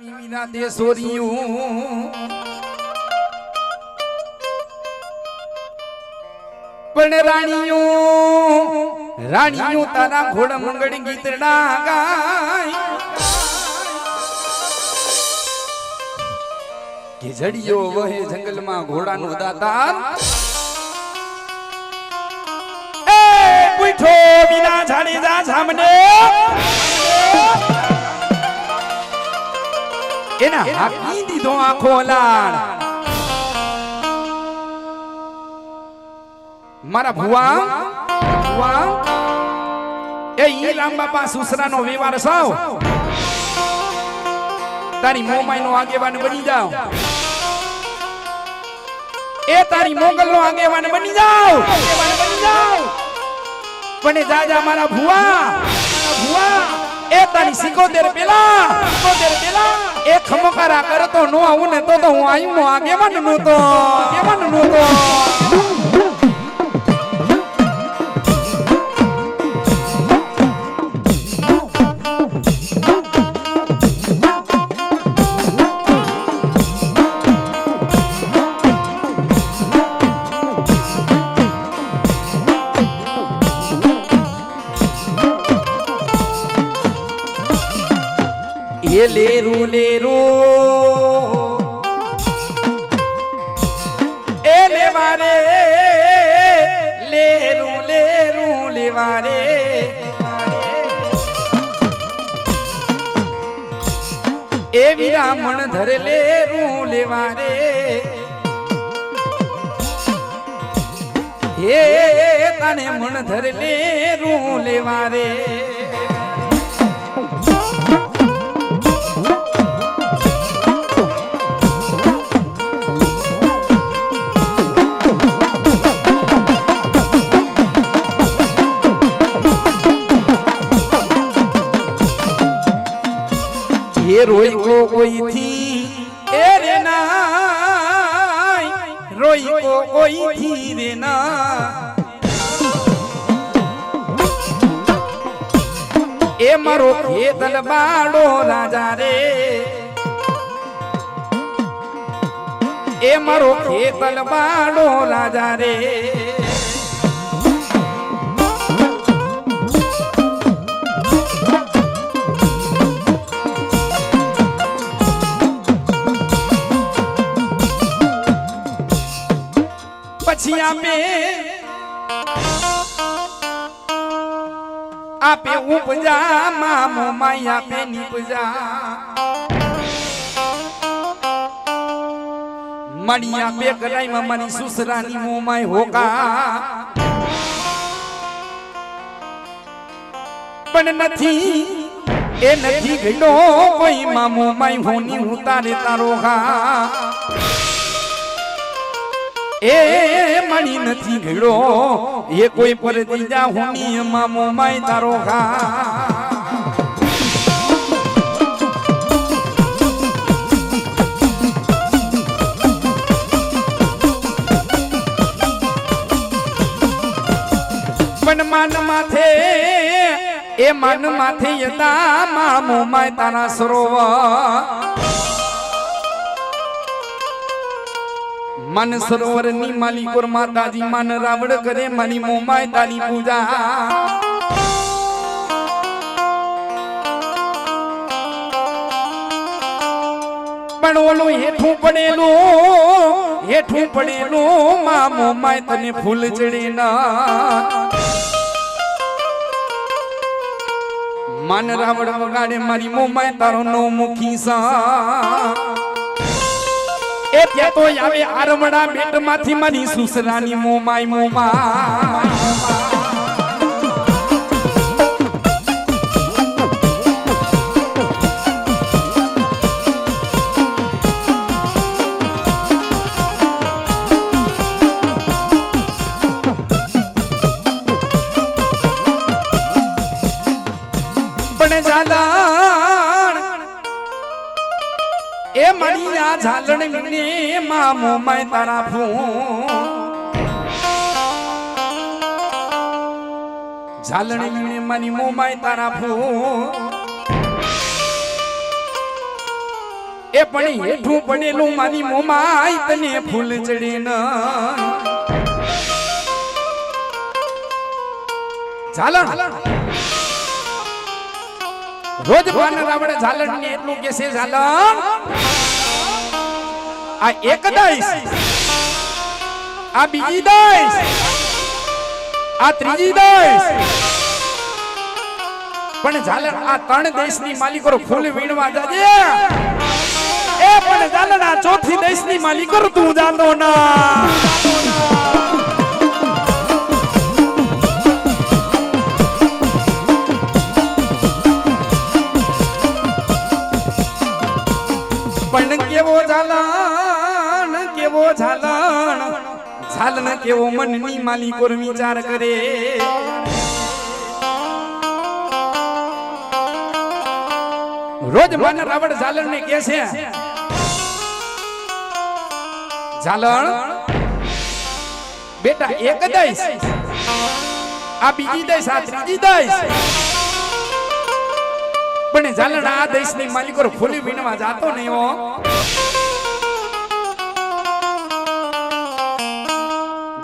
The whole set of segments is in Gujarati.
વિના દે સોરિયું પણ રાણીઓ રાણીઓ તારા ઘોડ મંગળ ગીતડા ગાય. કે જડિયો વહે જંગલમાં ઘોડાનો દાતા પૂઠો વિના જાડેજા સામને. એના હાકી દીધો આખો લાડ મારા ભુવા ભુવા એ ઈ રામ બાપા સુસરાનો વ્યવહાર સાવ તારી મોમાઈનો આગેવાન બની જાવ એ તારી મોગલનો આગેવાન બની જાવ આગેવાન બની જાવ પણ એ જાજા મારા ભુવા મારા ભુવા એ તારી સિકોતેર પેલા સિકોતેર પેલા એ ખમકારા કરતો નો આવું ને તો તો હું આયું નો આગેવાન નહોતો આગેવાન નહોતો એ લેરું લેરું એ લેવારે લેરું લેરું લેવારે એ વિરામણ ધર લેરું લેવારે હે, તને મણ ધર લેરું લેવારે કો કોઈ થી એ રે નાય રોઈ કો કોઈ થી રે ના એ મારો ખેતલ બાડો રાજા રે એ મારો ખેતલ પછી આપે આપે ઉપજા, મામો માઈ આપે નીપજા. મણી આપે કરાઈ મની સુસરાની મોમાઈ હોકા. પણ નથી, એ નથી ગયો કોઈ મામો માય હોની ઉતારે તારો હા. એ મણી નથી ઘડો એ કોઈ પર દીજા હોની મામો માય તારો ખા પણ માન માથે, એ માન માથે યતા મામો માય તારા સરોવર. મન સરોવરની માલિકોર માતાજી મન રાવડ કરે મની મોમાય તારી પૂજા. પણ ઓલું હેઠું પડેલું હેઠું પડેલું મા મોમાય તને ફૂલ ચડી ના. મન રાવડ વગાડે મારી મોમાય તારો નો મુખી સા એ ત્યાં તો આવે આરમડા બેટમાંથી મારી સુસરાની મોમાય મોમાય પણ જાદાણ એ મણી આ ઝાલણ મામો માય તારા ફૂ. મીણી ને મો મોમાય તારા ફૂ. એ પણ હેઠું પડેલું મારી મોમાય તને ફૂલ ચડી ન. ઝાલણ. રોજ ભાન રાવણ ઝાલણ ને એટલું કે છે ઝાલણ. આ એક દઈશ. આ બીજી દઈશ. આ ત્રીજી દઈશ. પણ ઝાલણ આ ત્રણ દેશની માલિકો ફૂલ વીણવા જાજે. એ પણ ઝાલણ આ ચોથી દેશની માલિકો તું જાતો ના. કેવો ઝાલણ કેવો ઝાલણ? ઝાલણ કેવો મનની માલિકો વિચાર કરે. રોજ મન રાવણ ઝાલણ ને કે છે, ઝાલણ, બેટા, એક દઈશ, આ બીજી દઈશ, આ ત્રીજી દઈશ. પણ ઝાલણ આ દેશની માલિકો ફૂલી વીણવા જાતો નહીં હો.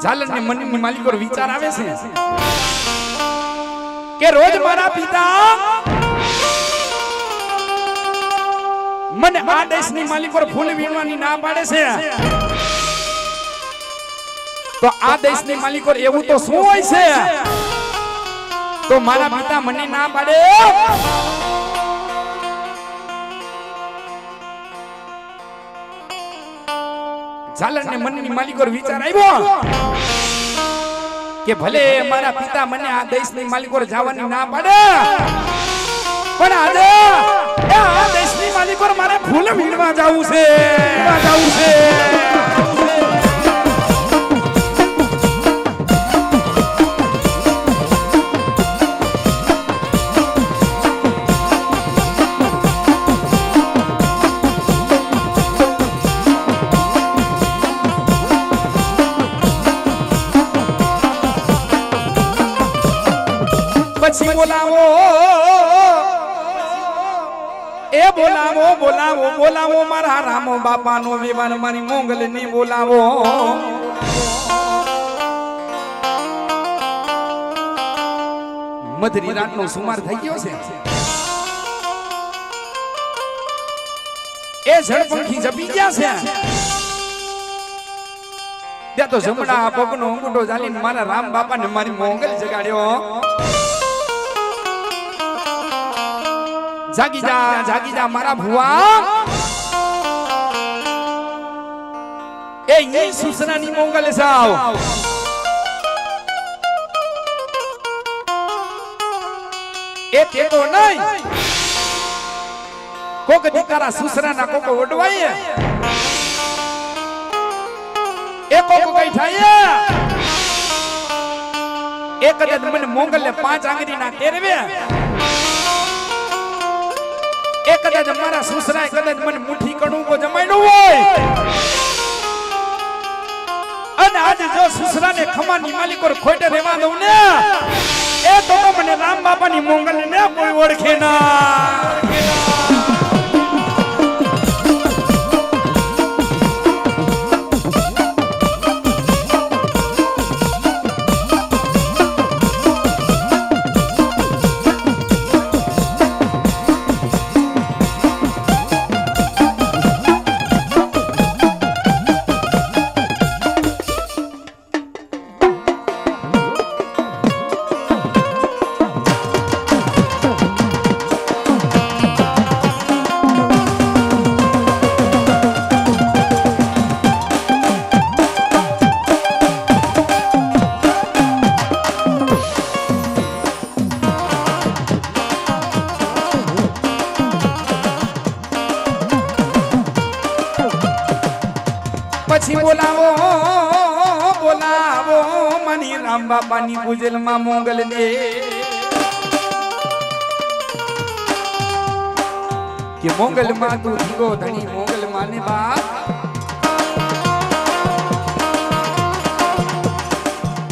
ઝાલણ ને મનની માલિકો વિચાર આવે છે કે રોજ મારા પિતા મને આ દેશની માલિકો ફૂલ વીણવાની ના પાડે છે. તો આ દેશની માલિકો એવું તો શું હોય છે? તો મારા પિતા મને ના પાડે. ઝાલર ને મનની માલિકો વિચાર આવ્યો કે ભલે મારા પિતા મને આ દેશની માલિકો જવાની ના પાડે પણ આજે આ દેશની માલિકો મારે ફૂલ વીણવા જવું છે જવું છે. પછી બોલાવો. એ બોલાવો બોલાવો બોલાવો મારા રામો બાપાનો વિવાન, મારી મોંગલની બોલાવો. મધરી રાતનો સુમાર થઈ ગયો છે. એ ઝડપંખી જપી ગયા છે. ત્યાં તો જમણા પગનો અંગૂઠો ચાલીને મારા રામ બાપાને મારી મોંગલ જગાડ્યો. જાગી જા જાગી જા મારા ભુવા. એ ઈ સુસનાની મોંગલ સાવ. એ તે તો નહીં. કોક દીકારા સુસરાના કોક ઓડવાય એ કોક કઈ થાય એ કદાચ મને મોંગલ ને પાંચ આંગળી ના એ કદાચ મારા સુસરાએ કદાચ મને મુઠ્ઠી કણુંગો જમાયનું હોય. અને આજે જો સુસરાને ખમાની માલિકો ખોટે રહેવા દઉં ને, એ તો મને રામ બાપાની મોંગલ ને કોઈ ઓળખે ના. બાપાની પૂજલમાં મોગલ દે કે મોગલ માં તું ધીરો ધણી મોગલ માં ને બાપ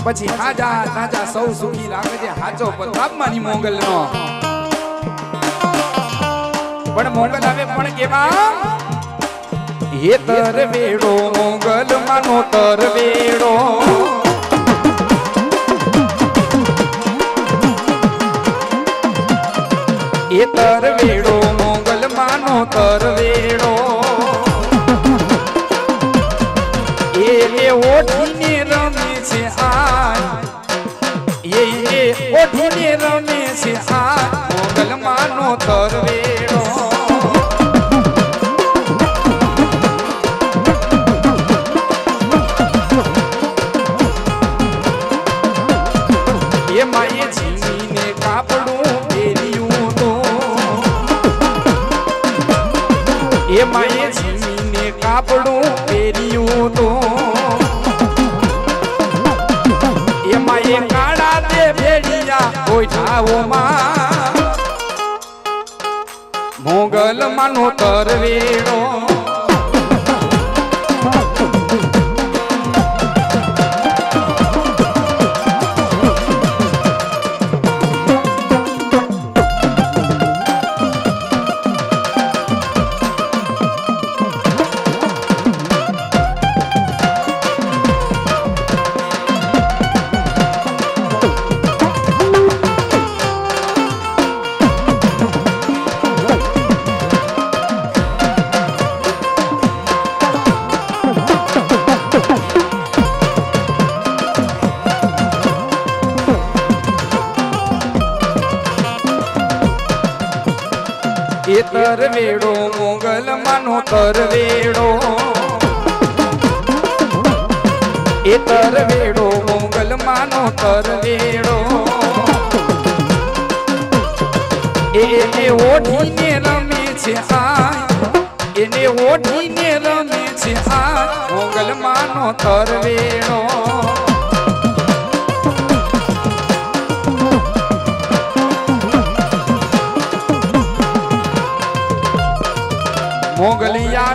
પછી હાજા તાજા સૌ સુખી રાખજે હાચો પ્રતાપમાં ની મોગલ નો પણ મોગલ આવે પણ કેવા? હે તરવેડો મોગલ માનો તરવેડો કોઈ ગોઠાઓમાં મોગલ માનો તરવેડો એ તરવેડો મોગલ માનો તરવેડો એ તરવેડો મોગલ માનો તરવેડો એને ઓઢીને રમે છે આ એને ઓઢીને રમે છે આ મોગલ માનો તરવેડો મોગલિયા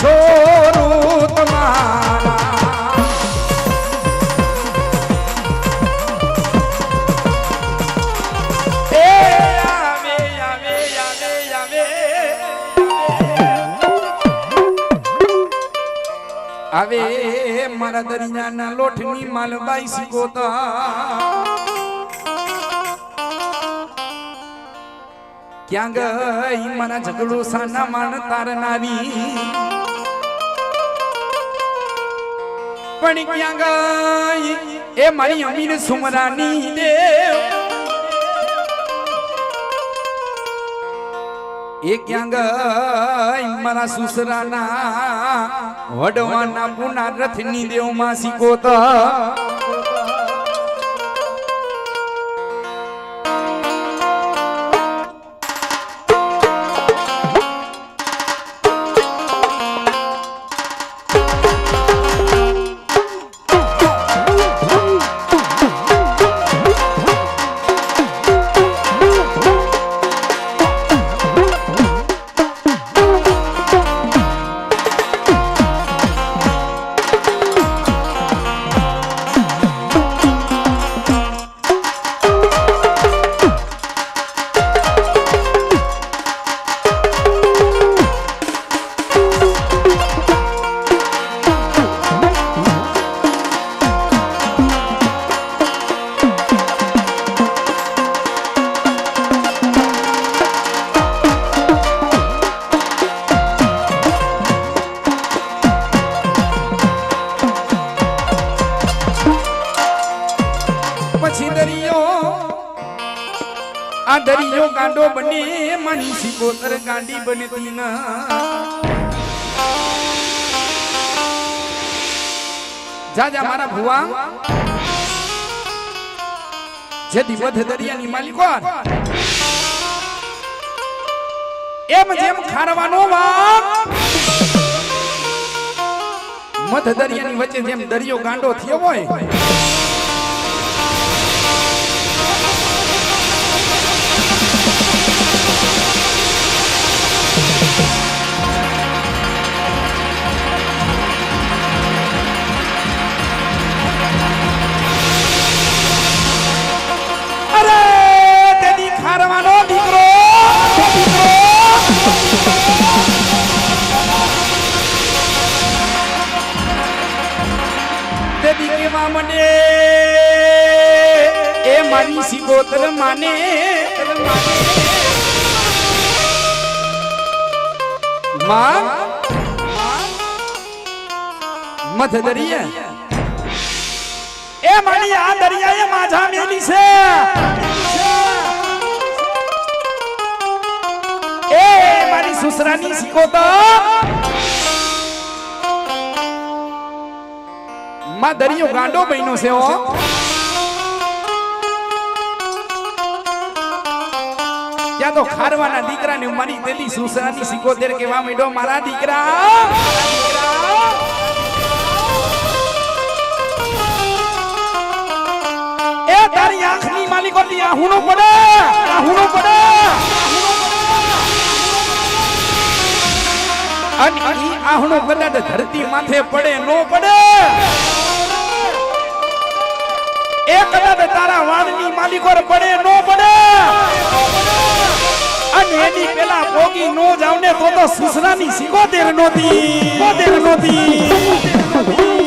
છોરું તમારા. આવે મારા દરિયાના લોઠની માલબાઈ શીખોતા. ક્યાં ગઈ મારા ઝઘડો સાના માન તારનારી પણ ક્યાં ગઈ? એ મારી અમીર સુમરાની દેવ. એ ક્યાં ગઈ? મારા સુસરાના વડવાના પુના રથની દેવમાં સિકોતા પછી જા જા મારા ભુવા. જેથી વધ દરિયાની માલિકો એમ જેમ ખારવાનો વાપ મધ દરિયાની વચ્ચે જેમ દરિયો ગાંડો થયો હોય. તેદી ખારવાનો દીકરો. તેદી કેવા મને એ મારી સિગોતર માને. માં દરિયા. એ મારી આ દરિયાએ માઝા મેલી છે. મારી સુસરાની તો. માં દરિયો ગાંડો બન્યો છે ઓ ત્યાં તો ખારવાના દીકરાને મારી તેલી સુસરાની સિકોતેર કેવા માંડ્યો, મારા દીકરા એ તારી આંખની માલિકો આહુનો પડે આહુનો પડે. અને ઈ આહણું કદાચ ધરતી માથે પડે, નો પડે. એ કદાચ તારા વાળની માલિકો પડે, નો પડે. અને એની પેલા ભોગી નો જાવને તો તો સુસરાની સિકોતેર નોતી સિકોતેર નોતી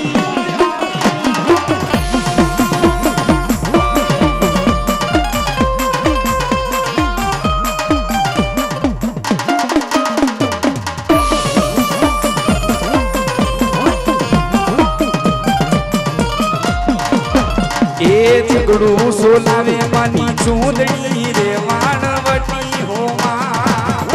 એ ઝઘડું સોલાવે માની ચૂંદડી રે માણવટી હોમાં.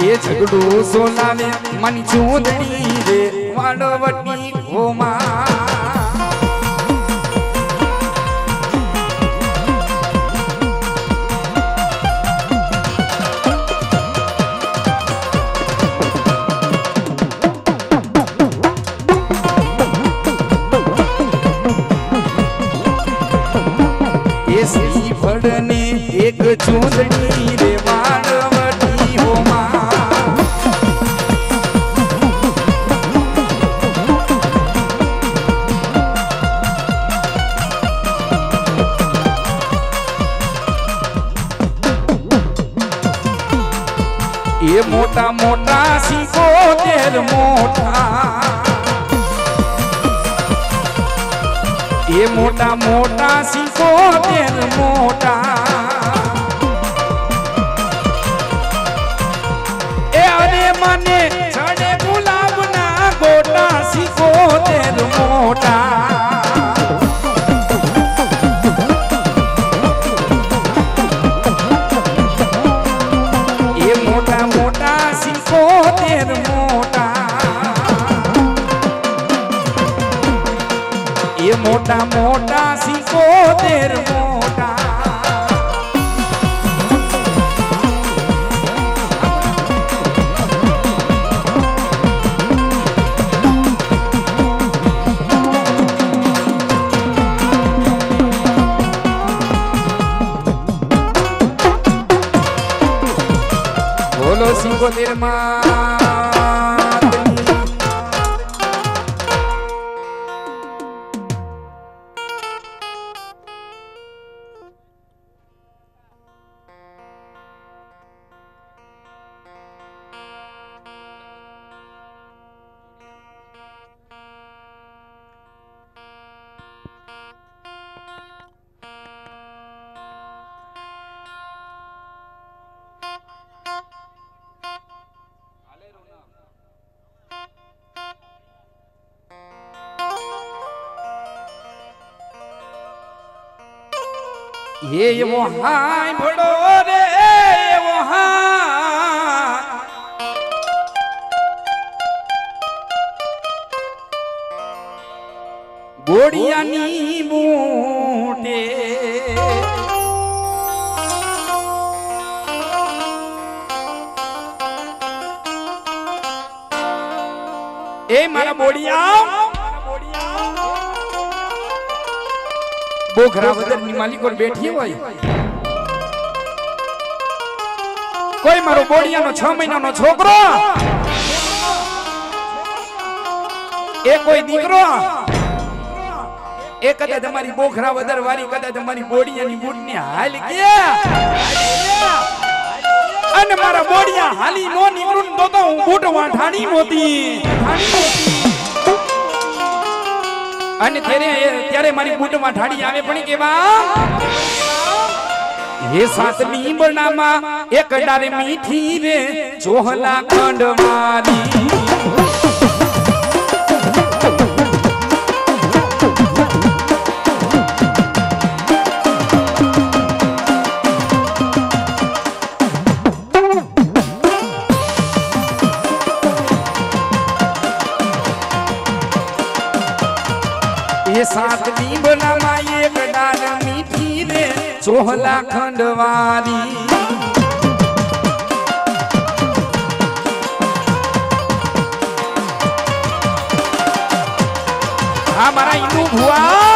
એ ઝઘડું સોલાવે મન ચૂંદડી રે માણવટી હોમાં. એક ચૂંદડી રે વાણવટી મોટા મોટા સિકોતેર મોટા. એ મોટા મોટા સિકોતેર મોટા. મને ચડે ગુલાબના ગોટા સિકોતેર મોટા. બોલો એવો હાય ભડો રે એવો હા ગોળિયાની બૂટે એ મારા બોડિયા બોખરા વદરની માલિકો બેઠી હોય. કોઈ મારો બોડિયાનો છ મહિનાનો છોકરો? એ કોઈ દીકરો? એ કદાચ તમારી બોખરા વધાર વાળી કદાચ તમારી બોડિયાની બૂટની હાલ ગયા. અને મારા બોડિયા હાલી નો નીકળું તો તો હું બૂટ વાઠાણી મોતી. અને ત્યારે મારી બૂટમાં ઠાડી આવે, પણ કેવા હે સાતમી બનામાં એક ડારે મીઠી રે ચોહલા ખંડ મારી. એ સાતમી બનામાં એક ડાર મીઠી રે ચોહલા ખંડવારી. આ મારા ભુવા.